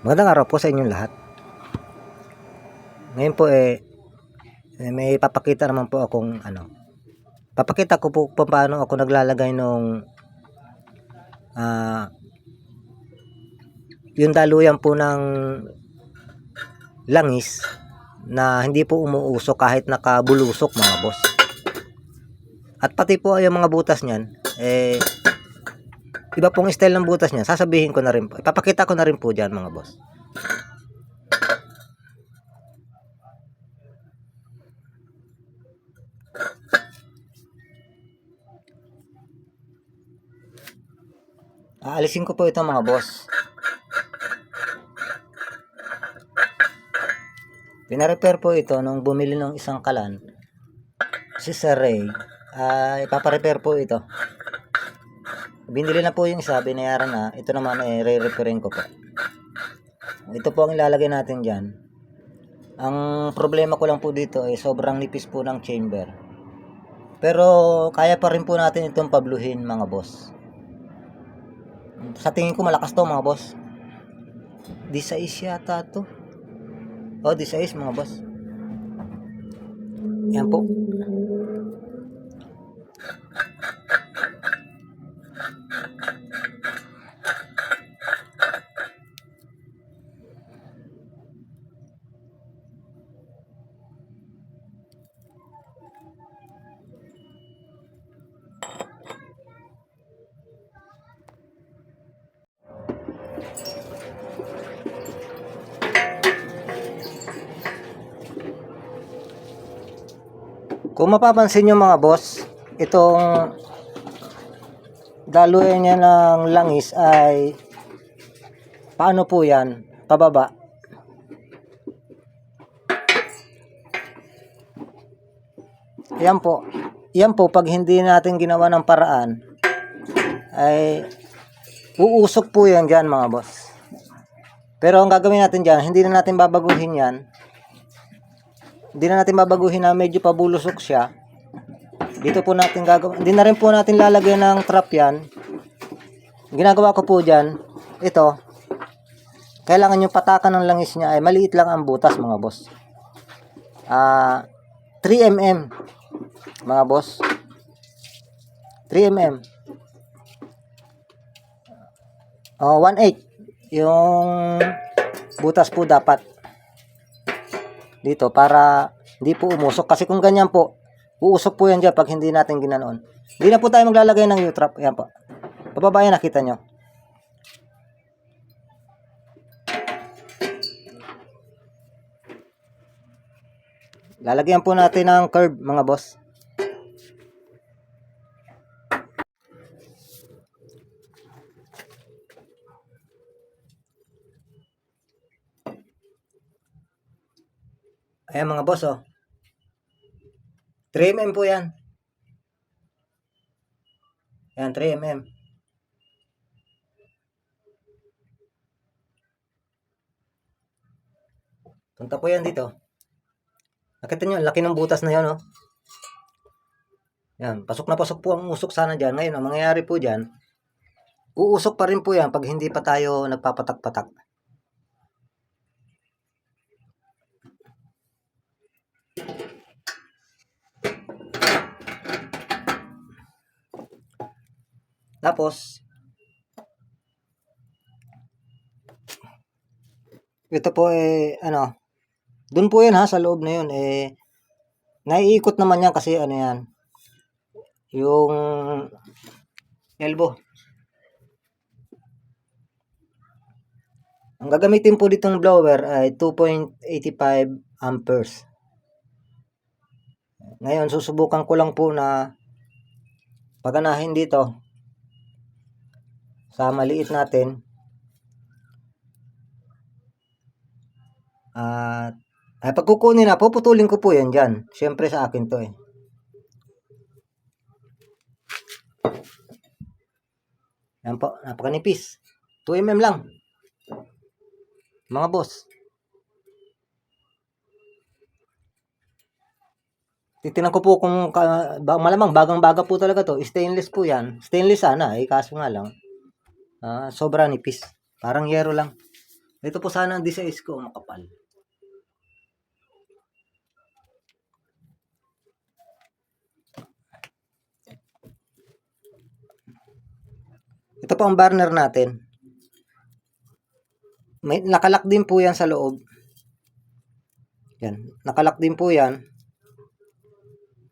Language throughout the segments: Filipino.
Magandang araw po sa inyong lahat. Ngayon po eh, eh, may papakita naman po akong ano. Papakita ko po paano ako naglalagay nung ah yung daluyan po ng langis na hindi po umuusok kahit nakabulusok mga boss. At pati po yung mga butas niyan, eh, iba pong style ng butas niyan, sasabihin ko na rin po. Ipapakita ko na rin po dyan mga boss. Aalisin ko po ito mga boss. Pinarepair po ito nung bumili ng isang kalan. Si Sir Ray, ah ipaparepair po ito. Binili na po yung isa, binayaran na. Ito naman eh, re-repairin ko po. Ito po ang ilalagay natin dyan. Ang problema ko lang po dito ay sobrang nipis po ng chamber. Pero kaya pa rin po natin itong pabluhin mga boss. Sa tingin ko malakas to mga boss. Di size yata to. Oh, di size mga boss. Yan po. Kung mapapansin nyo mga boss, itong daluyan niya ng langis ay paano po yan? Pababa. Yan po. Yan po, pag hindi natin ginawa ng paraan, ay uusok po yan dyan mga boss. Pero ang gagawin natin dyan, hindi na natin babaguhin yan hindi na natin babaguhin na medyo pabulusok siya. Dito po natin gagawin. Hindi na rin po natin lalagyan ng trap yan. Ginagawa ko po dyan, ito, kailangan yung patakan ng langis niya ay maliit lang ang butas mga boss. Ah, 3 mm mga boss. 3 mm. Oh, 1/8 yung butas po dapat dito para hindi po umusok. Kasi kung ganyan po, uusok po yan dyan pag hindi natin ginanoon. Hindi na po tayo maglalagay ng U-trap. Yan po. Pababa yan, nakita nyo. Lalagyan po natin ng curve mga boss. Ayan mga boss, oh. 3mm po yan. Ayan, 3mm. Punta po yan dito. Nakita nyo, laki ng butas na yan, oh. Yan, pasok na pasok po ang usok sana dyan. Ngayon, ang mangyayari po dyan, uusok pa rin po yan pag hindi pa tayo nagpapatak-patak. Tapos, ito po eh, ano, dun po yan ha, sa loob na yun, eh, naiikot naman yan kasi ano yan, yung elbow. Ang gagamitin po ditong blower ay 2.85 amperes. Ngayon, susubukan ko lang po na paganahin dito sa maliit natin at ay pag kukunin na puputulin ko po yan dyan syempre sa akin to eh yan po napakanipis 2mm lang mga boss Titingnan ko po kung ka, malamang bagang-baga po talaga to. Stainless po yan. Stainless sana eh, kaso nga lang. Ah, sobra nipis. Parang yero lang. Ito po sana ang D6 ko makapal. Ito po ang burner natin. May nakalak din po 'yan sa loob. Yan, nakalak din po 'yan.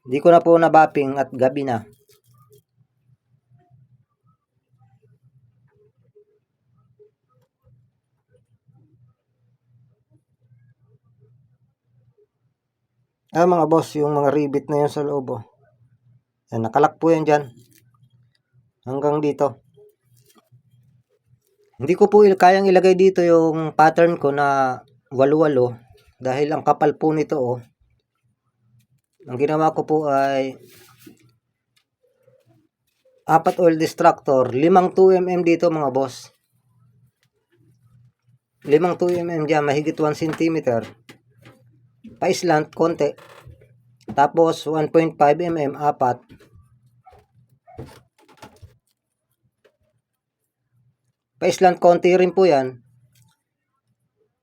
Hindi ko na po nabapping at gabi na. Ah, mga boss, yung mga rivet na yun sa loob, oh. Yan, nakalak po yan dyan. Hanggang dito. Hindi ko po il- kayang ilagay dito yung pattern ko na walo-walo. Dahil ang kapal po nito, oh. Ang ginawa ko po ay apat oil distractor, limang 2mm dito mga boss. Limang 2mm dyan, mahigit 1 cm. Pa-slant, konti. Tapos 1.5 mm, apat. Pa-slant, konti rin po yan.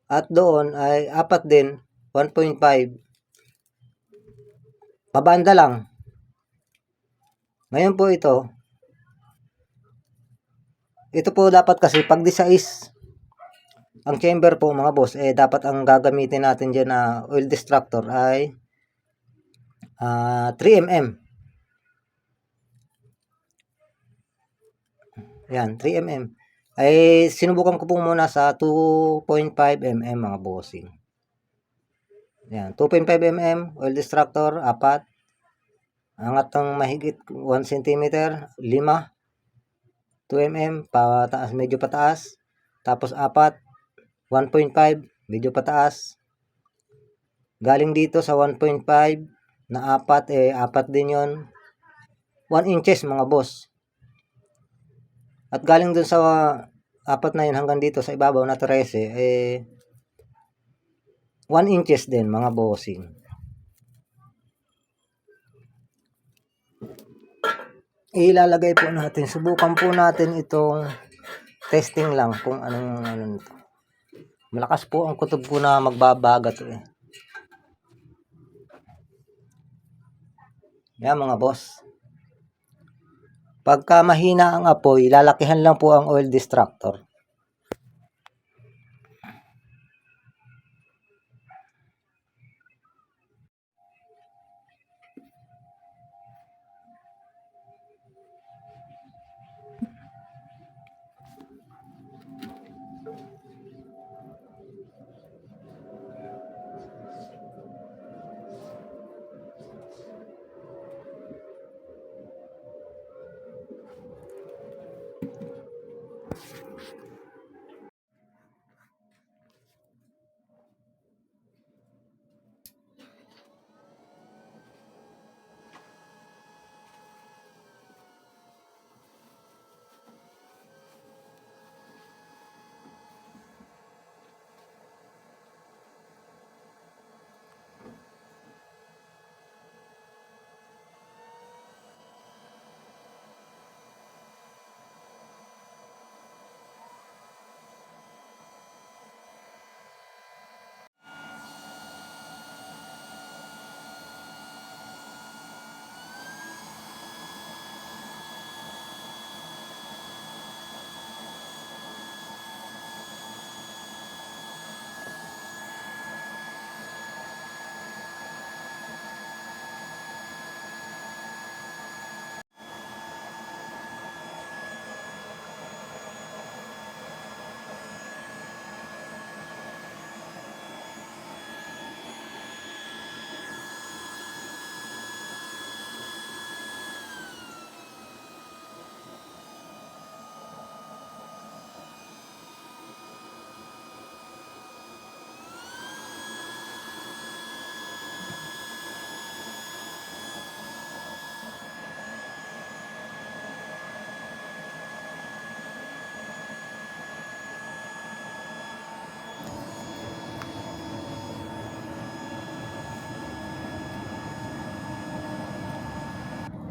At doon ay apat din, 1.5. Pabanda lang. Ngayon po ito, ito po dapat kasi pag di size, ang chamber po mga boss, eh dapat ang gagamitin natin dyan na oil distractor ay ah 3mm. Yan, 3mm. Ay sinubukan ko po muna sa 2.5mm mga bossing. Yan, 2.5mm oil distractor, apat. Angat ng mahigit 1 cm, 5. 2mm, pataas, medyo pataas. Tapos apat, 1.5, medyo pataas. Galing dito sa 1.5 na apat, eh apat din yon 1 inches mga boss. At galing dun sa apat na yun hanggang dito sa ibabaw na 13, eh 1 inches din mga bossing. Ilalagay po natin, subukan po natin itong testing lang kung anong ano nito. Malakas po ang kutob ko na magbabaga to eh. Yan mga boss. Pagka mahina ang apoy, lalakihan lang po ang oil distractor.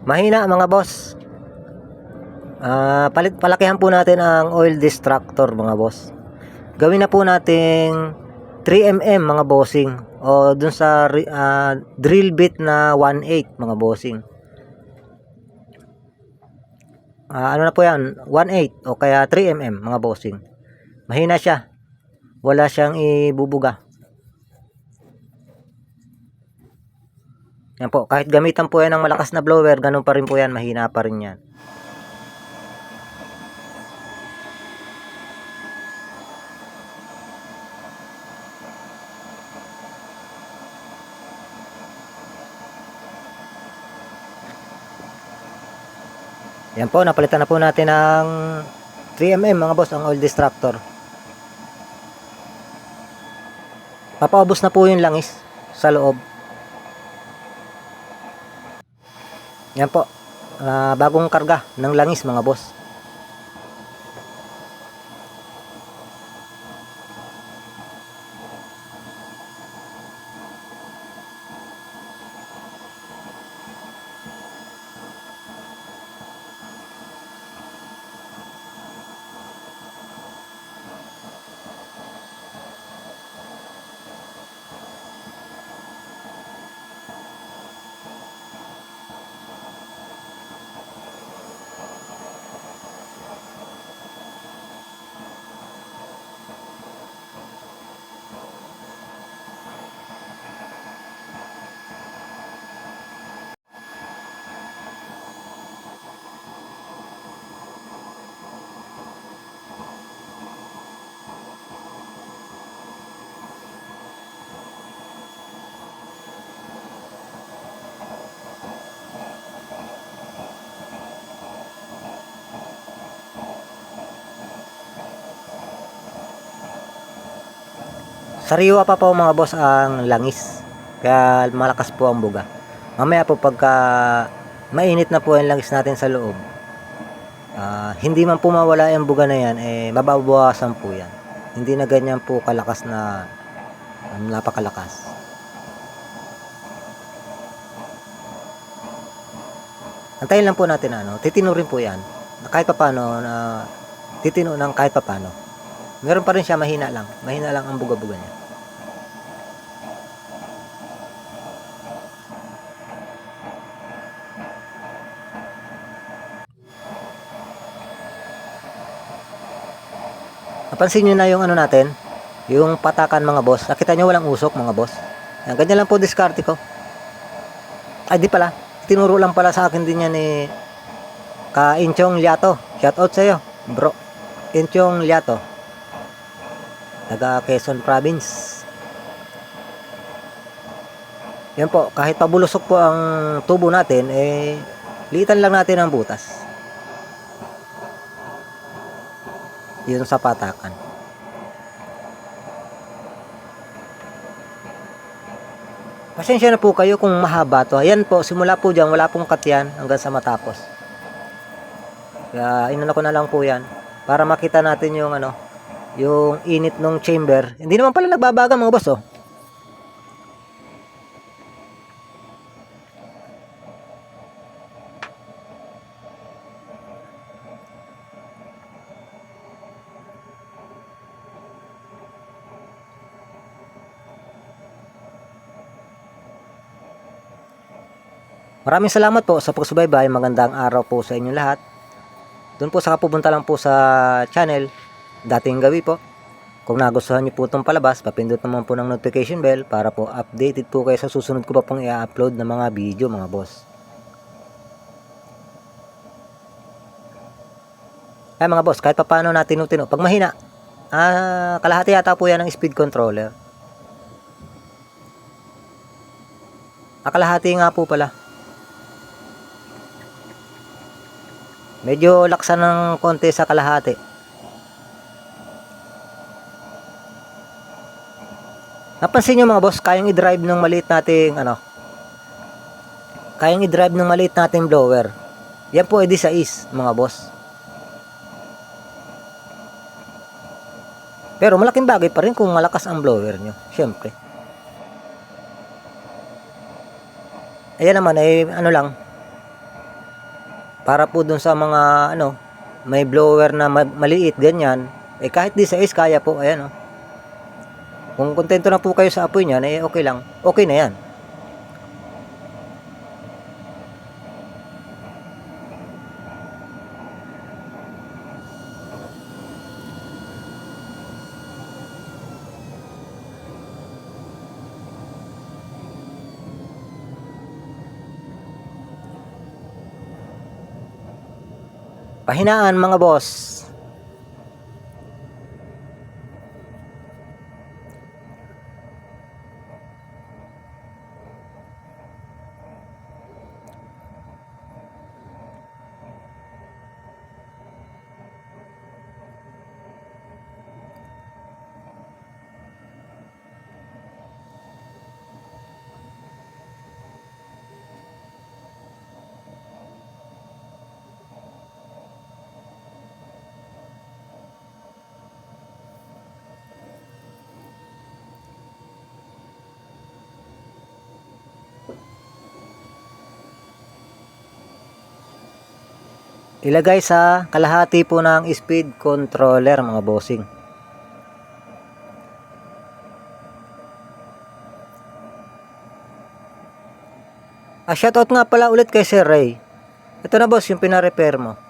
Mahina mga boss. Ah, palit palakihan po natin ang oil distractor mga boss. gawin na po nating 3mm mga bossing o dun sa ah, drill bit na 1/8 mga bossing. Ah, ano na po yan? 1/8 o kaya 3mm mga bossing. Mahina siya. Wala siyang ibubuga. Yan po, kahit gamitan po yan ng malakas na blower, ganun pa rin po yan, mahina pa rin yan. Yan po, napalitan na po natin ng 3mm mga boss, ang oil distractor. Papaubos na po yung langis sa loob. Yan po, ah, bagong karga ng langis mga boss. Sariwa pa po mga boss ang langis. Kaya malakas po ang buga. Mamaya po pagka mainit na po ang langis natin sa loob. ah, hindi man po mawala yung buga na yan, eh mababawasan po yan. Hindi na ganyan po kalakas na um, napakalakas. Antayin lang po natin ano, titino rin po yan. Kahit papano na titino ng kahit papano. Meron pa rin siya mahina lang. Mahina lang ang buga-buga niya. Napansin nyo na yung ano natin? Yung patakan mga boss. Nakita nyo walang usok mga boss. Yan, ganyan lang po diskarte ko. Ay di pala. Tinuro lang pala sa akin din yan ni Ka Inchong Liato. Shout out sa'yo bro. Inchong Liato. Taga Quezon Province. Yan po, kahit pabulusok po ang tubo natin, eh, liitan lang natin ang butas. Yun sa patakan. Pasensya na po kayo kung mahaba to. Ayan po, simula po dyan, wala pong cut hanggang sa matapos. Kaya inano ko na lang po yan para makita natin yung ano, yung init ng chamber. Hindi naman pala nagbabaga mga boss oh. Maraming salamat po sa pagsubaybay. Magandang araw po sa inyo lahat. Doon po sa kapupunta lang po sa channel, dating gawi po. Kung nagustuhan niyo po itong palabas, papindot naman po ng notification bell para po updated po kayo sa susunod ko pa pong i-upload na mga video mga boss. Ay mga boss, kahit pa paano natin tinutino. Pag mahina, ah, kalahati yata po yan ng speed controller. Ah, kalahati nga po pala. Medyo laksan ng konti sa kalahati. Napansin nyo mga boss, kayang i-drive ng maliit nating ano, kayang i-drive ng maliit nating blower. Yan po edi sa is, mga boss. Pero malaking bagay pa rin kung malakas ang blower nyo. Siyempre. Ayan naman, eh, ano lang, para po dun sa mga ano may blower na ma- maliit ganyan Eh kahit di sa is, kaya po. Ayan, oh. Kung kontento na po kayo sa apoy niyan, eh okay lang. Okay na yan. Pahinaan mga boss. Ilagay sa kalahati po ng speed controller mga bossing. Ah, shoutout nga pala ulit kay Sir Ray. Ito na boss, yung pina-repair mo.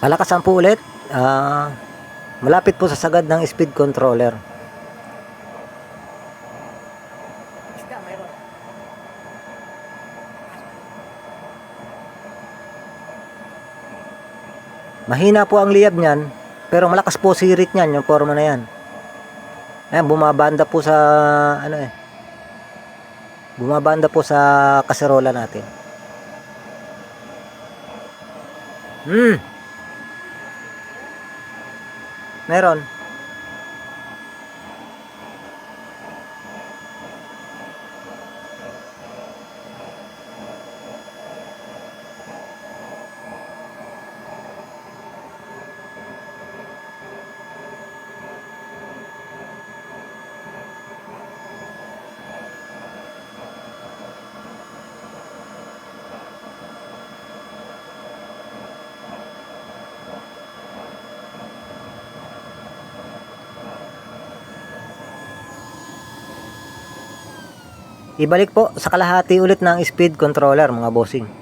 Palakasan po ulit. Ah, malapit po sa sagad ng speed controller. Mahina po ang liyab niyan, pero malakas po sirit niyan, yung forma na yan. Ayan, bumabanda po sa, ano eh, bumabanda po sa kaserola natin. Hmm. Meron. Ibalik po sa kalahati ulit ng speed controller mga bossing.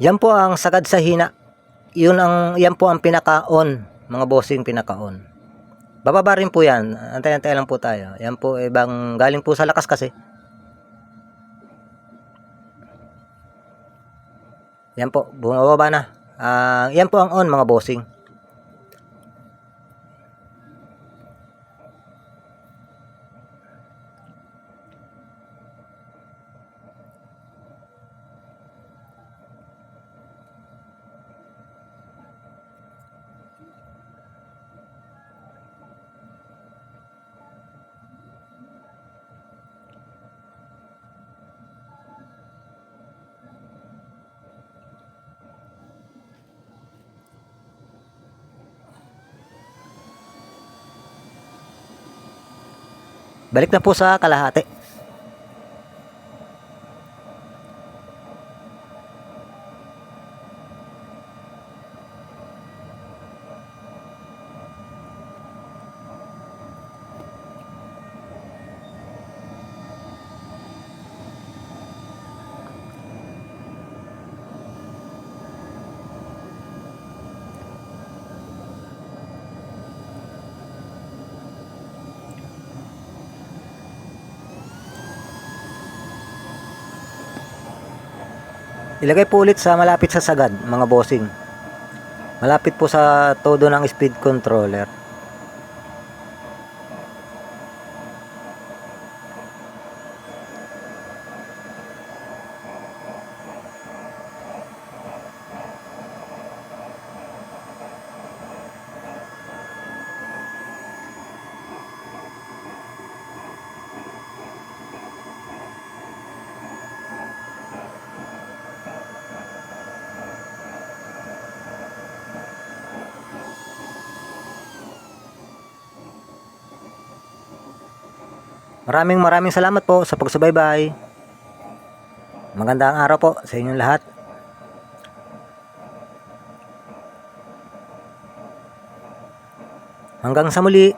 Yan po ang sagad sa hina. Yun ang yan po ang pinaka-on, mga bossing pinaka-on. Bababa rin po yan. Antay-antay lang po tayo. Yan po ibang galing po sa lakas kasi. Yan po, bumababa na. Ah, yan po ang on mga bossing. Balik na po sa kalahati. Ilagay po ulit sa malapit sa sagad, mga bossing. Malapit po sa todo ng speed controller. Maraming maraming salamat po sa pagsubaybay. Magandang araw po sa inyong lahat. Hanggang sa muli.